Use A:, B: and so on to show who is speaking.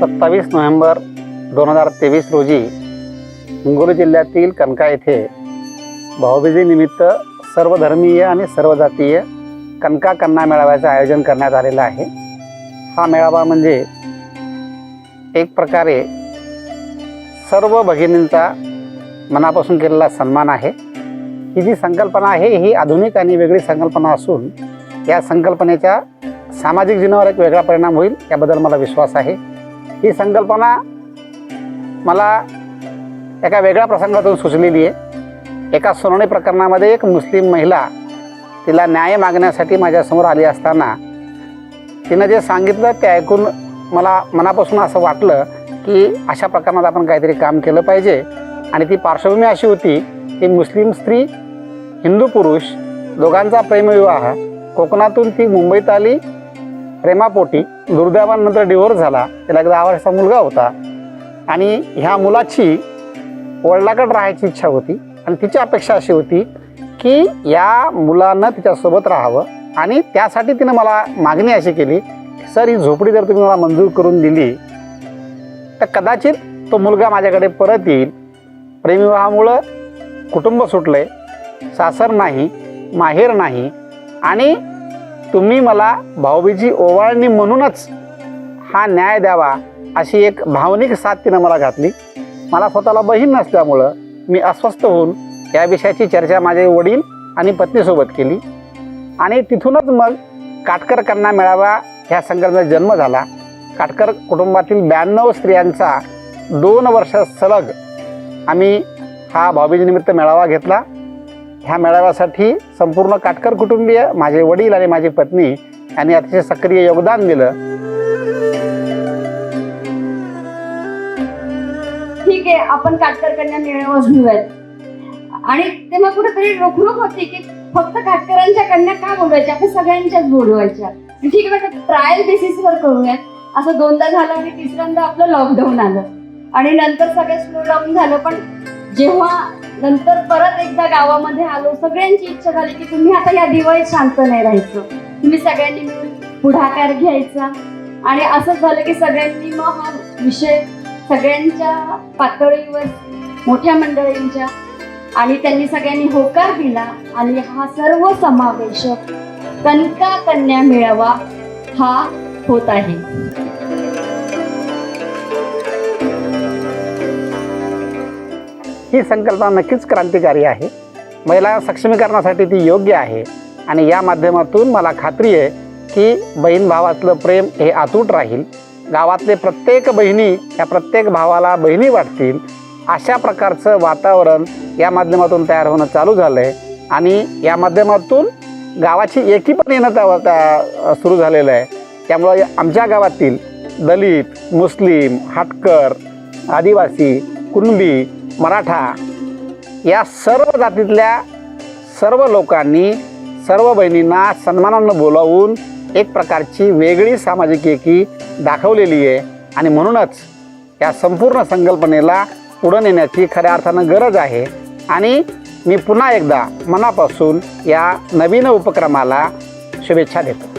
A: सत्तावीस नोव्हेंबर दोन हजार तेवीस रोजी हिंगोली जिल्ह्यातील कणका येथे भाऊबीजेनिमित्त सर्वधर्मीय आणि सर्वजातीय कणका कन्ना मेळाव्याचं आयोजन करण्यात आलेलं आहे. हा मेळावा म्हणजे एक प्रकारे सर्व भगिनींचा मनापासून केलेला सन्मान आहे. ही जी संकल्पना आहे ही आधुनिक आणि वेगळी संकल्पना असून या संकल्पनेच्या सामाजिक जीवनावर एक वेगळा परिणाम होईल याबद्दल मला विश्वास आहे. ही संकल्पना मला एका वेगळ्या प्रसंगातून सुचलेली आहे. एका सोनवणी प्रकरणामध्ये एक मुस्लिम महिला तिला न्याय मागण्यासाठी माझ्यासमोर आली असताना तिनं जे सांगितलं ते ऐकून मला मनापासून असं वाटलं की अशा प्रकरणात आपण काहीतरी काम केलं पाहिजे. आणि ती पार्श्वभूमी अशी होती की मुस्लिम स्त्री हिंदू पुरुष दोघांचा प्रेमविवाह कोकणातून ती मुंबईत आली प्रेमापोटी दुर्दैवानंतर डिवोर्स झाला. तिला एक दहा वर्षाचा मुलगा होता. आणि ह्या मुलाची वडिलाकडे राहायची इच्छा होती. आणि तिची अपेक्षा अशी होती की या मुलानं तिच्यासोबत राहावं. आणि त्यासाठी तिनं मला मागणी अशी केली सर ही झोपडी जर तुम्ही मला मंजूर करून दिली तर कदाचित तो मुलगा माझ्याकडे परत येईल. प्रेमविवाहामुळं कुटुंब सुटलं आहे सासर नाही माहेर नाही. आणि तुम्ही मला भाऊबीजी ओवाळणी म्हणूनच हा न्याय द्यावा अशी एक भावनिक साथ तिनं मला घातली. मला स्वतःला बहीण नसल्यामुळं मी अस्वस्थ होऊन या विषयाची चर्चा माझे वडील आणि पत्नीसोबत केली. आणि तिथूनच मग काटकरकरांना मेळावा ह्या संकल्पनेचा जन्म झाला. काटकर कुटुंबातील ब्याण्णव स्त्रियांचा दोन वर्ष सलग आम्ही हा भाऊबीजीनिमित्त मेळावा घेतला. ह्या मेळाव्यासाठी संपूर्ण काटकर कुटुंबीय माझे वडील आणि माझी पत्नी यांनी अतिशय सक्रिय योगदान दिलं.
B: ठीक आहे आपण काटकर कन्या मेळावाच घेऊयात आणि तेव्हा कुठेतरी रोखरोख होती की फक्त काटकरांच्या कन्या का बोलवायच्या? आपण सगळ्यांच्याच बोलवायच्या. ठीक आहे ट्रायल बेसिसवर करूयात. असं दोनदा झालं आणि तिसऱ्यांदा आपलं लॉकडाऊन आलं. आणि नंतर सगळं स्लो डाऊन झालं पण जेव्हा नंतर परत एकदा गावामध्ये आलो. सगळ्यांची इच्छा झाली की तुम्ही आता या दिवाळीत शांत नाही राहायचं. तुम्ही सगळ्यांनी मिळून पुढाकार घ्यायचा. आणि असं झालं की सगळ्यांनी मग हा विषय सगळ्यांच्या पातळीवर मोठ्या मंडळींच्या आणि त्यांनी सगळ्यांनी होकार दिला. आणि हा सर्व समावेशक कनका कन्या मेळावा हा होत आहे.
A: ही संकल्पना नक्कीच क्रांतिकारी आहे. महिला सक्षमीकरणासाठी ती योग्य आहे. आणि या माध्यमातून मला खात्री आहे की बहीण भावातलं प्रेम हे आतूट राहील. गावातले प्रत्येक बहिणी या प्रत्येक भावाला बहिणी वाटतील. अशा प्रकारचं वातावरण या माध्यमातून तयार होणं चालू झालं आहे आणि या माध्यमातून गावाची एकी पण येणं त्या सुरू झालेलं आहे. त्यामुळं आमच्या गावातील दलित मुस्लिम हाटकर आदिवासी कुणबी मराठा या सर्व जातीतल्या सर्व लोकांनी सर्व बहिणींना सन्मानानं बोलावून एक प्रकारची वेगळी सामाजिक एकी दाखवलेली आहे. आणि म्हणूनच या संपूर्ण संकल्पनेला पुढं नेण्याची खऱ्या अर्थानं गरज आहे. आणि मी पुन्हा एकदा मनापासून या नवीन उपक्रमाला शुभेच्छा देतो.